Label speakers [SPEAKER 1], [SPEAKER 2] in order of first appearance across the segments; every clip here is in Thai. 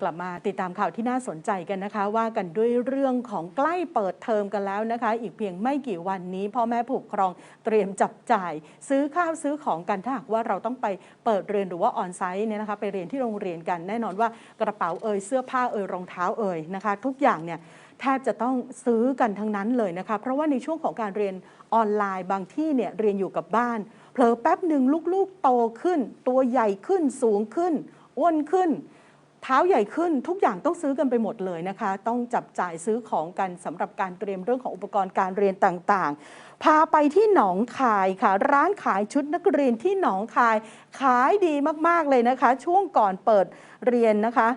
[SPEAKER 1] กลับมาติดตามข่าวที่น่าสนใจกันนะคะ ว่ากันด้วยเรื่องของใกล้เปิดเทอมกันแล้วนะคะ อีกเพียงไม่กี่วันนี้พ่อแม่ผู้ปกครองเตรียมจับจ่าย ซื้อข้าวซื้อของกันถ้าหากว่าเราต้องไปเปิดเรียนหรือว่าออนไซต์เนี่ยนะคะไปเรียนที่โรงเรียนกันแน่นอนว่ากระเป๋าเอ่ยเสื้อผ้าเอ่ยรองเท้าเอ่ยนะคะ ทุกอย่างเนี่ยแทบจะต้องซื้อกันทั้งนั้นเลยนะคะ เพราะว่าในช่วงของการเรียนออนไลน์บางที่เนี่ยเรียนอยู่กับบ้านเผลอแป๊บหนึ่งลูกๆโตขึ้น ตัวใหญ่ขึ้นสูงขึ้นอ้วนขึ้น เท้าใหญ่ขึ้นทุกอย่างต้องซื้อกันไปหมดเลยนะคะ ต้องจับจ่ายซื้อของกันสำหรับการเตรียมเรื่องของอุปกรณ์การเรียนต่างๆ พาไปที่หนองคายค่ะ ร้านขายชุดนักเรียนที่หนองคาย ขายดีมากๆเลยนะคะ ช่วงก่อนเปิดเรียนนะคะ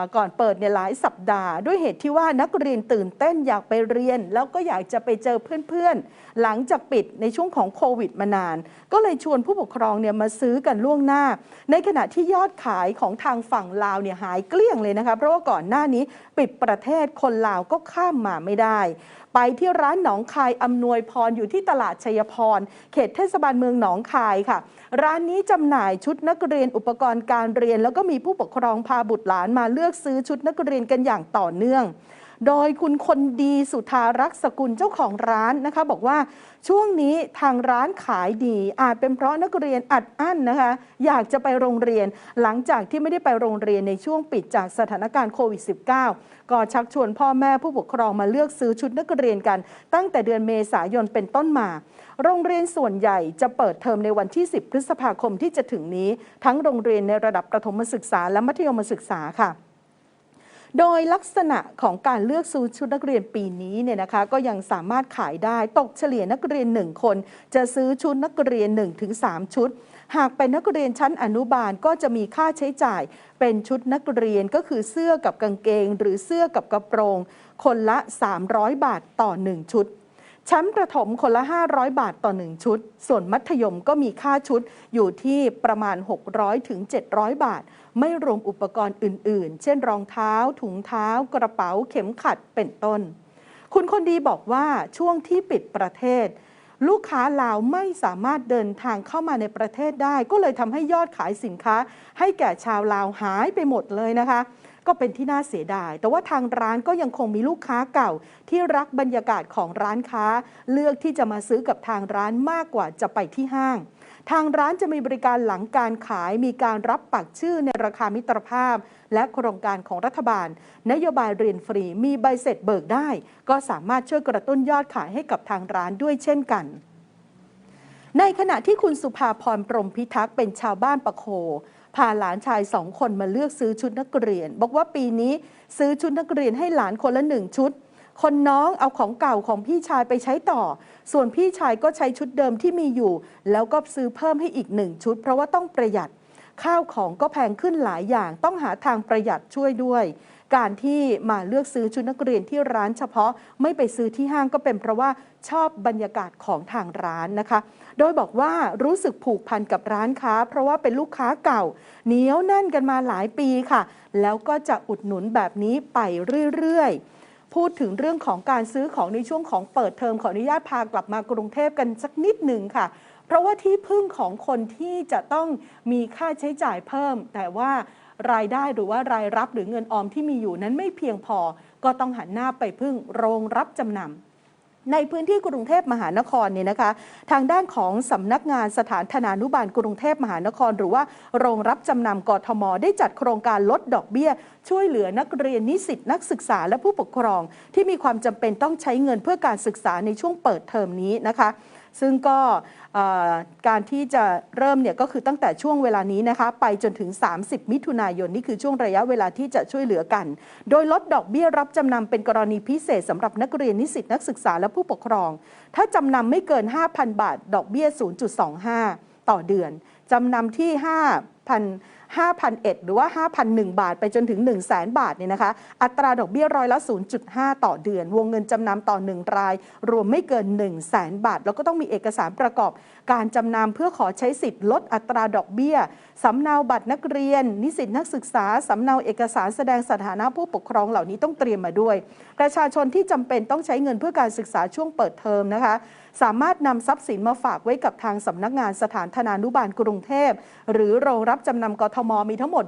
[SPEAKER 1] ะก่อนเปิดเนี่ยหลายสัปดาห์ ด้วยเหตุที่ว่านักเรียนตื่นเต้นอยากไปเรียน แล้วก็อยากจะไปเจอเพื่อนๆ หลังจากปิดในช่วงของโควิดมานาน ก็เลยชวนผู้ปกครองเนี่ยมาซื้อกันล่วงหน้า ในขณะที่ยอดขายของทางฝั่งลาวเนี่ยหาายเกลี้ยงเลยนะคะ เพราะว่าก่อนหน้านี้ปิดประเทศคนลาวก็ข้ามมาไม่ได้ ไปที่ร้านหนองคายอำนวยพรอยู่ที่ตลาดชัยพร เขตเทศบาลเมืองหนองคายค่ะ ร้านนี้จำหน่ายชุดนักเรียนอุปกรณ์การเรียน แล้วก็มีผู้ปกครองพาบุตรหลานมาเลือกซื้อชุดนักเรียนกันอย่างต่อเนื่อง โดยคุณคนดีสุธารักษ์สกุลเจ้าของร้านนะคะ บอกว่าช่วงนี้ทางร้านขายดี อาจเป็นเพราะนักเรียนอัดอั้นนะคะ อยากจะไปโรงเรียน หลังจากที่ไม่ได้ไปโรงเรียนในช่วงปิดจากสถานการณ์โควิด -19 ก็ชักชวนพ่อแม่ผู้ปกครองมาเลือกซื้อชุดนักเรียนกัน ตั้งแต่เดือนเมษายนเป็นต้นมา โรงเรียนส่วนใหญ่จะเปิดเทอมในวันที่ 10 พฤษภาคมที่จะถึงนี้ ทั้งโรงเรียนในระดับประถมศึกษาและมัธยมศึกษาค่ะ โดยลักษณะของการเลือกซื้อชุดนักเรียนปีนี้เนี่ยนะคะก็ยังสามารถขายได้ตกเฉลี่ยนักเรียน 1 คน จะซื้อชุดนักเรียน 1-3 ชุด หากเป็นนักเรียนชั้นอนุบาลก็จะมีค่าใช้จ่ายเป็นชุดนักเรียนก็คือเสื้อกับกางเกง หรือเสื้อกับกระโปรง คนละ 300 บาทต่อ 1 ชุด ชั้นประถมคนละ 500 บาทต่อ 1 ชุด ส่วนมัธยมก็มีค่าชุดอยู่ที่ประมาณ 600ถึง700 บาท ไม่รวมอุปกรณ์อื่น ๆ เช่นรองเท้า ถุงเท้า กระเป๋า เข็มขัด เป็นต้น คุณคนดีบอกว่าช่วงที่ปิดประเทศ ลูกค้าลาวไม่สามารถเดินทางเข้ามาในประเทศได้ ก็เลยทำให้ยอดขายสินค้า ให้แก่ชาวลาวหายไปหมดเลยนะคะ ก็เป็นที่น่าเสียดาย แต่ว่าทางร้านก็ยังคงมีลูกค้าเก่า ที่รักบรรยากาศของร้านค้า เลือกที่จะมาซื้อกับทางร้านมากกว่าจะไปที่ห้าง ทางร้านจะมีบริการหลังการขาย มีการรับปักชื่อในราคามิตรภาพ และโครงการของรัฐบาล นโยบายเรียนฟรีมีใบเสร็จเบิกได้ ก็สามารถช่วยกระตุ้นยอดขายให้กับทางร้านด้วยเช่นกัน ในขณะที่คุณสุภาพร ปรมพิทักษ์เป็นชาวบ้านปะโค พาหลานชายสองคนมาเลือกซื้อชุดนักเรียน บอกว่าปีนี้ซื้อชุดนักเรียนให้หลานคนละหนึ่งชุด คนน้องเอาของเก่าของพี่ชายไปใช้ต่อ ส่วนพี่ชายก็ใช้ชุดเดิมที่มีอยู่ แล้วก็ซื้อเพิ่มให้อีกหนึ่งชุด เพราะว่าต้องประหยัดข้าวของก็แพงขึ้นหลายอย่างต้องหาทางประหยัดช่วยด้วย การที่มาเลือกซื้อชุดนักเรียนที่ร้านเฉพาะไม่ไปซื้อที่ห้างก็เป็นเพราะว่าชอบบรรยากาศของทางร้านนะคะ โดยบอกว่ารู้สึกผูกพันกับร้านค้า เพราะว่าเป็นลูกค้าเก่า เหนียวแน่นกันมาหลายปีค่ะ แล้วก็จะอุดหนุนแบบนี้ไปเรื่อยๆพูดถึงเรื่องของการซื้อของในช่วงของเปิดเทอมขออนุญาตพากลับมากรุงเทพกันสักนิดหนึ่งค่ะ เพราะว่าที่พึ่งของคนที่จะต้องมีค่าใช้จ่ายเพิ่ม แต่ว่ารายได้หรือว่ารายรับหรือเงินออมที่มีอยู่นั้นไม่เพียงพอ ก็ต้องหันหน้าไปพึ่งโรงรับจำนำในพื้นที่กรุงเทพมหานครเนี่ยนะคะทางด้านของสำนักงานสถานธนานุบาลกรุงเทพมหานคร หรือว่าโรงรับจำนำกทม ได้จัดโครงการลดดอกเบี้ย ช่วยเหลือนักเรียนนิสิตนักศึกษาและผู้ปกครอง ที่มีความจำเป็นต้องใช้เงินเพื่อการศึกษาในช่วงเปิดเทอมนี้นะคะ ซึ่งก็การที่จะเริ่มเนี่ยก็คือตั้งแต่ช่วงเวลานี้นะคะ ไปจนถึง 30 มิถุนายน นี่คือช่วงระยะเวลาที่จะช่วยเหลือกัน โดยลดดอกเบี้ยรับจำนำเป็นกรณีพิเศษสำหรับนักเรียนนิสิตนักศึกษาและผู้ปกครอง ถ้าจำนำไม่เกิน 5,000 บาท ดอกเบี้ย 0.25 ต่อเดือนจำนำที่ 5,000 5,001หรือว่า 5,001 บาท ไปจนถึง 1 0 0 0 0 0 บาทเนี่ยนะคะ อัตราดอกเบี้ยร้อยละ 0.5 ต่อเดือน วงเงินจำนำต่อ 1 ราย รวมไม่เกิน 1 0 0 0 0 0 บาท แล้วก็ต้องมีเอกสารประกอบ การจำนำเพื่อขอใช้สิทธิ์ลดอัตราดอกเบี้ยสำเนาบัตรนักเรียน นิสิตนักศึกษาสำเนาเอกสารแสดงสถานะผู้ปกครองเหล่านี้ต้องเตรียมมาด้วย ประชาชนที่จำเป็นต้องใช้เงินเพื่อการศึกษาช่วงเปิดเทอมนะคะ สามารถนำทรัพย์สินมาฝากไว้กับทางสำนักงานสถานธนานุบาลกรุงเทพ หรือโรงรับจำนำกทมมีทั้งหมด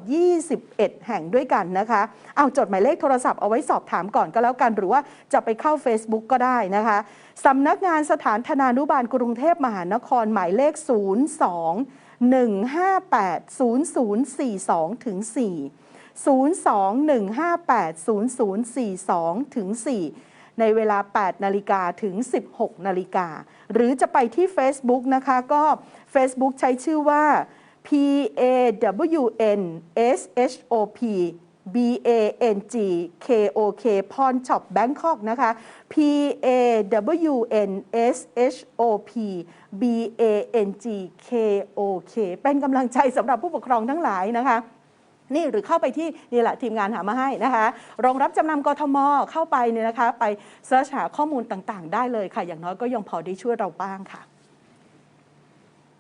[SPEAKER 1] 21 แห่งด้วยกันนะคะ เอาจดหมายเลขโทรศัพท์เอาไว้สอบถามก่อนก็แล้วกัน หรือว่าจะไปเข้า Facebook ก็ได้นะคะสำนักงานสถานธนานุบาลกรุงเทพมหานครหมายเลข 02 158 0042ถึง4 02-158-0042ถึง4ในเวลา 8 นาฬิกาถึง 16 นาฬิกา หรือจะไปที่ Facebook นะคะ ก็ Facebook ใช้ชื่อว่า P A W N S H O P B A N G K O K พรช็อปแบงคอกนะคะ P A W N S H O P B A N G K O K เป็นกำลังใจสำหรับผู้ปกครองทั้งหลายนะคะนี่หรือเข้าไปที่นี่แหละทีมงานหามาให้นะคะโรงรับจำนำกทมเข้าไปเนี่ยนะคะ ไปเสิร์ชหาข้อมูลต่างๆ ได้เลยค่ะ อย่างน้อยก็ยังพอได้ช่วยเราบ้างค่ะ